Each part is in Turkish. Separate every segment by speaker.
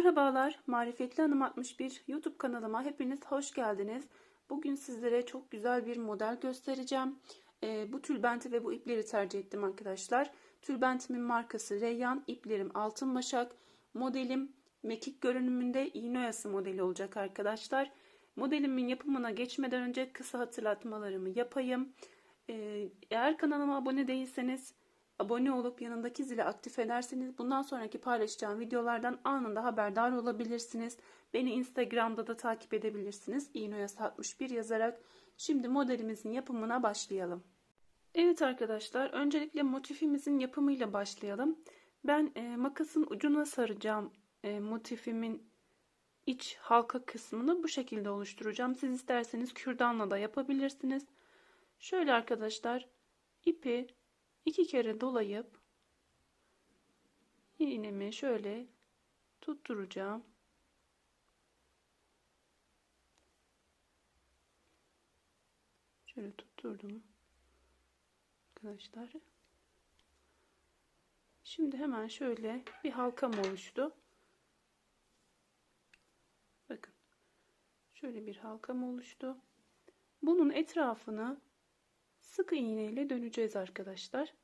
Speaker 1: Merhabalar, Marifetli Hanım 61 YouTube kanalıma hepiniz hoş geldiniz. Bugün sizlere çok güzel bir model göstereceğim. Ee, bu tülbenti ve bu ipleri tercih ettim arkadaşlar. Tülbentimin markası Reyyan, iplerim altın başak, modelim mekik görünümünde iğne modeli olacak arkadaşlar. Modelimin yapımına geçmeden önce kısa hatırlatmalarımı yapayım. Ee, eğer kanalıma abone değilseniz abone olup yanındaki zili aktif ederseniz bundan sonraki paylaşacağım videolardan anında haberdar olabilirsiniz. Beni Instagram'da da takip edebilirsiniz. İğnoyası 61 yazarak. Şimdi modelimizin yapımına başlayalım. Evet arkadaşlar öncelikle motifimizin yapımıyla başlayalım. Ben e, makasın ucuna saracağım e, motifimin iç halka kısmını bu şekilde oluşturacağım. Siz isterseniz kürdanla da yapabilirsiniz. Şöyle arkadaşlar ipi iki kere dolayıp iğnemi şöyle tutturacağım. Şöyle tutturdum arkadaşlar. Şimdi hemen şöyle bir halkam oluştu. Bakın. Şöyle bir halkam oluştu. Bunun etrafını sık iğne ile döneceğiz arkadaşlar.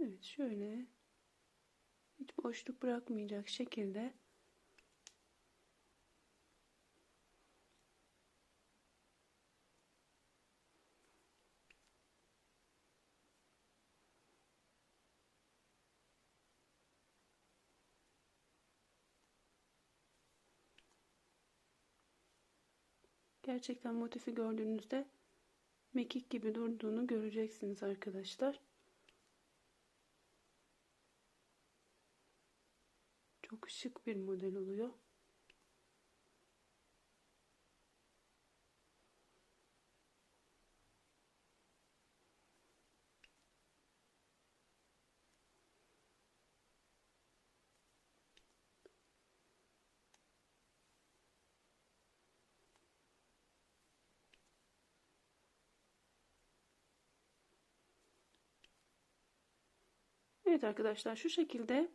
Speaker 1: Evet şöyle hiç boşluk bırakmayacak şekilde Gerçekten motifi gördüğünüzde mekik gibi durduğunu göreceksiniz arkadaşlar. Çok şık bir model oluyor. Evet arkadaşlar şu şekilde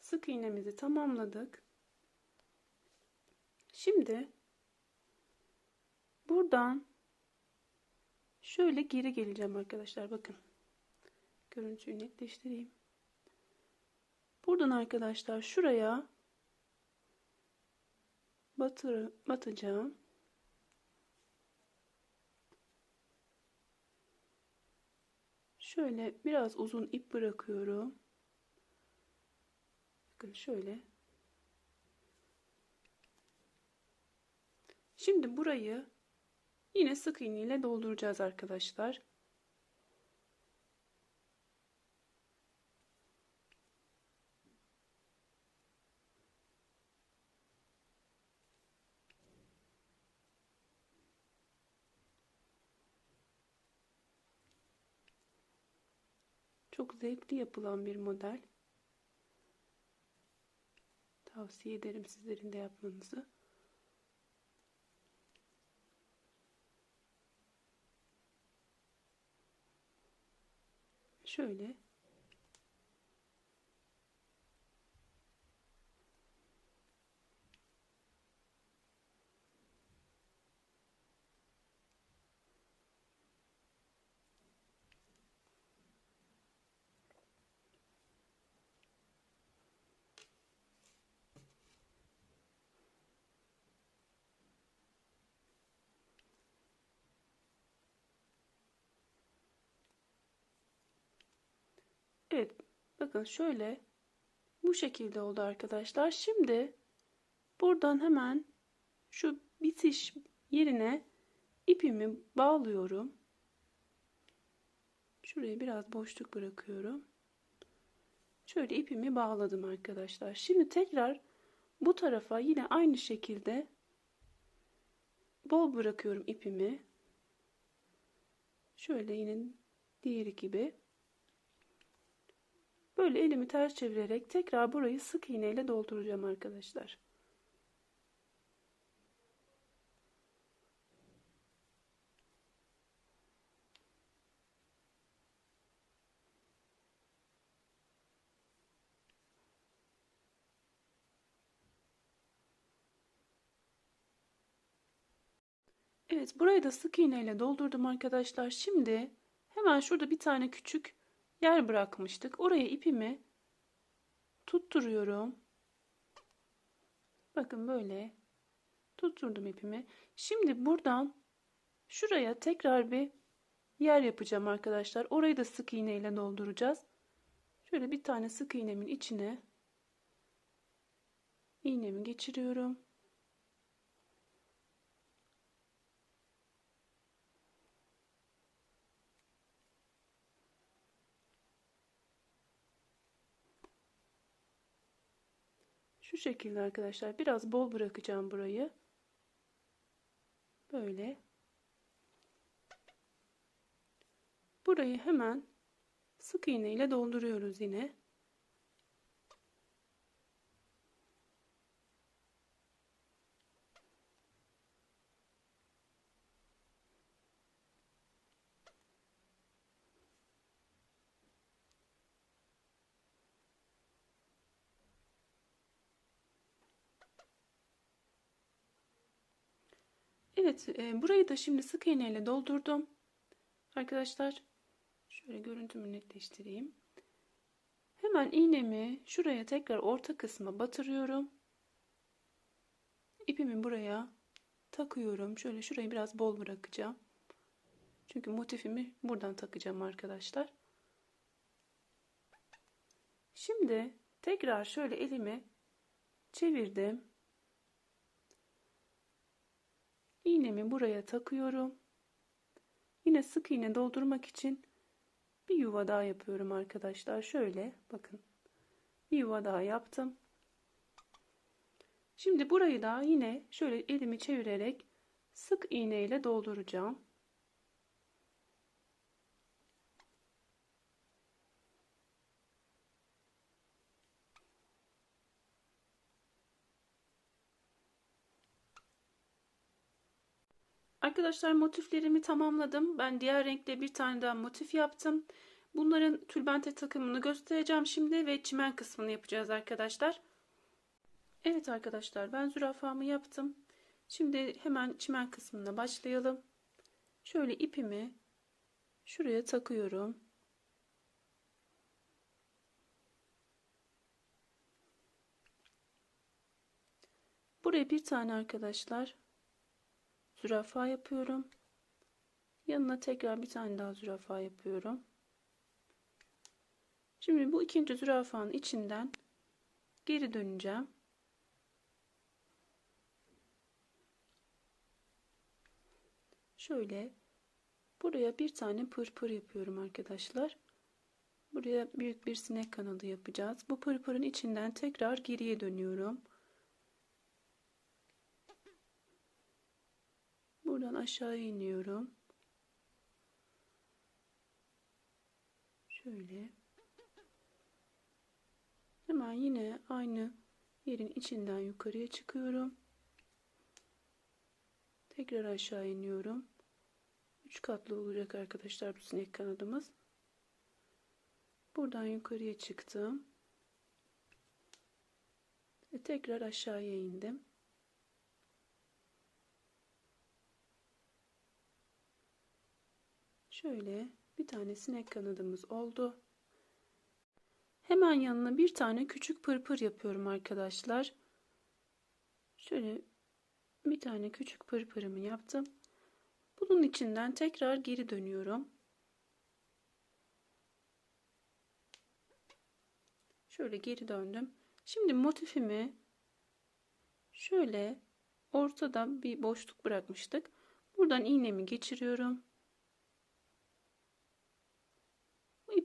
Speaker 1: sık iğnemizi tamamladık. Şimdi buradan şöyle geri geleceğim arkadaşlar bakın. Görüntüyü netleştireyim. Buradan arkadaşlar şuraya batır, batacağım. Şöyle biraz uzun ip bırakıyorum. Bakın şöyle. Şimdi burayı yine sık iğne ile dolduracağız arkadaşlar. Çok zevkli yapılan bir model. Tavsiye ederim sizlerin de yapmanızı. Şöyle Evet bakın şöyle bu şekilde oldu arkadaşlar. Şimdi buradan hemen şu bitiş yerine ipimi bağlıyorum. Şuraya biraz boşluk bırakıyorum. Şöyle ipimi bağladım arkadaşlar. Şimdi tekrar bu tarafa yine aynı şekilde bol bırakıyorum ipimi. Şöyle yine diğeri gibi. Böyle elimi ters çevirerek tekrar burayı sık iğneyle dolduracağım arkadaşlar. Evet burayı da sık iğneyle doldurdum arkadaşlar. Şimdi hemen şurada bir tane küçük yer bırakmıştık. Oraya ipimi tutturuyorum. Bakın böyle tutturdum ipimi. Şimdi buradan şuraya tekrar bir yer yapacağım arkadaşlar. Orayı da sık iğne ile dolduracağız. Şöyle bir tane sık iğnemin içine iğnemi geçiriyorum. Şu şekilde arkadaşlar biraz bol bırakacağım burayı. Böyle. Burayı hemen sık iğne ile dolduruyoruz yine. Evet, e, burayı da şimdi sık iğne ile doldurdum. Arkadaşlar, şöyle görüntümü netleştireyim. Hemen iğnemi şuraya tekrar orta kısma batırıyorum. İpimi buraya takıyorum. Şöyle şurayı biraz bol bırakacağım. Çünkü motifimi buradan takacağım arkadaşlar. Şimdi tekrar şöyle elimi çevirdim. İğnemi buraya takıyorum. Yine sık iğne doldurmak için bir yuva daha yapıyorum arkadaşlar. Şöyle bakın. Bir yuva daha yaptım. Şimdi burayı da yine şöyle elimi çevirerek sık iğne ile dolduracağım. Arkadaşlar motiflerimi tamamladım. Ben diğer renkte bir tane daha motif yaptım. Bunların tülbente takımını göstereceğim şimdi ve çimen kısmını yapacağız arkadaşlar. Evet arkadaşlar ben zürafamı yaptım. Şimdi hemen çimen kısmına başlayalım. Şöyle ipimi şuraya takıyorum. Buraya bir tane arkadaşlar zürafa yapıyorum. Yanına tekrar bir tane daha zürafa yapıyorum. Şimdi bu ikinci zürafanın içinden geri döneceğim. Şöyle buraya bir tane pırpır yapıyorum arkadaşlar. Buraya büyük bir sinek kanadı yapacağız. Bu pırpırın içinden tekrar geriye dönüyorum. Buradan aşağı iniyorum. Şöyle. Hemen yine aynı yerin içinden yukarıya çıkıyorum. Tekrar aşağı iniyorum. 3 katlı olacak arkadaşlar bu sinek kanadımız. Buradan yukarıya çıktım. Ve tekrar aşağıya indim. Şöyle bir tane sinek kanadımız oldu. Hemen yanına bir tane küçük pırpır yapıyorum arkadaşlar. Şöyle bir tane küçük pırpırımı yaptım. Bunun içinden tekrar geri dönüyorum. Şöyle geri döndüm. Şimdi motifimi şöyle ortada bir boşluk bırakmıştık. Buradan iğnemi geçiriyorum.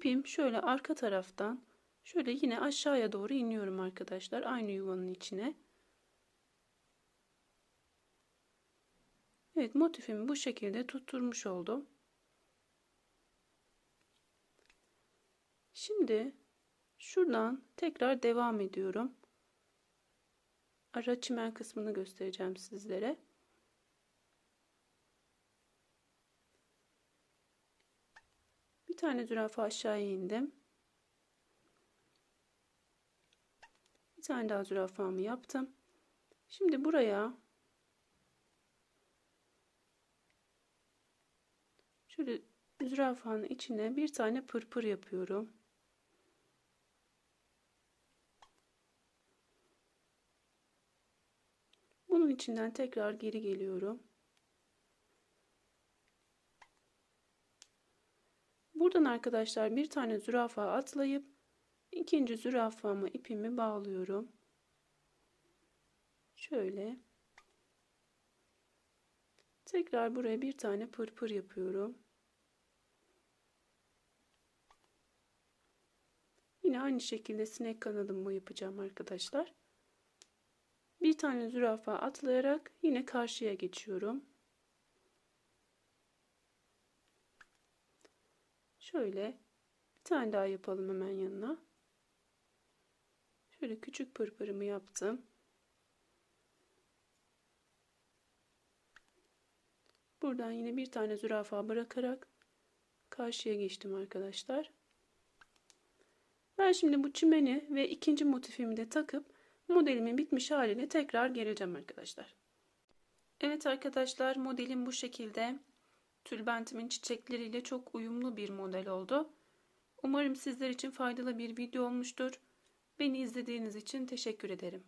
Speaker 1: İpim şöyle arka taraftan şöyle yine aşağıya doğru iniyorum arkadaşlar. Aynı yuvanın içine. Evet motifimi bu şekilde tutturmuş oldum. Şimdi şuradan tekrar devam ediyorum. Ara çimen kısmını göstereceğim sizlere. Tane zürafa aşağıya indim. Bir tane daha zürafamı yaptım. Şimdi buraya Şöyle zürafanın içine bir tane pırpır yapıyorum. Bunun içinden tekrar geri geliyorum. Buradan arkadaşlar bir tane zürafa atlayıp ikinci zürafama ipimi bağlıyorum. Şöyle. Tekrar buraya bir tane pırpır yapıyorum. Yine aynı şekilde sinek kanadımı yapacağım arkadaşlar. Bir tane zürafa atlayarak yine karşıya geçiyorum. Şöyle bir tane daha yapalım hemen yanına. Şöyle küçük pırpırımı yaptım. Buradan yine bir tane zürafa bırakarak karşıya geçtim arkadaşlar. Ben şimdi bu çimeni ve ikinci motifimi de takıp modelimin bitmiş haline tekrar geleceğim arkadaşlar. Evet arkadaşlar modelim bu şekilde. Tülbentimin çiçekleriyle çok uyumlu bir model oldu. Umarım sizler için faydalı bir video olmuştur. Beni izlediğiniz için teşekkür ederim.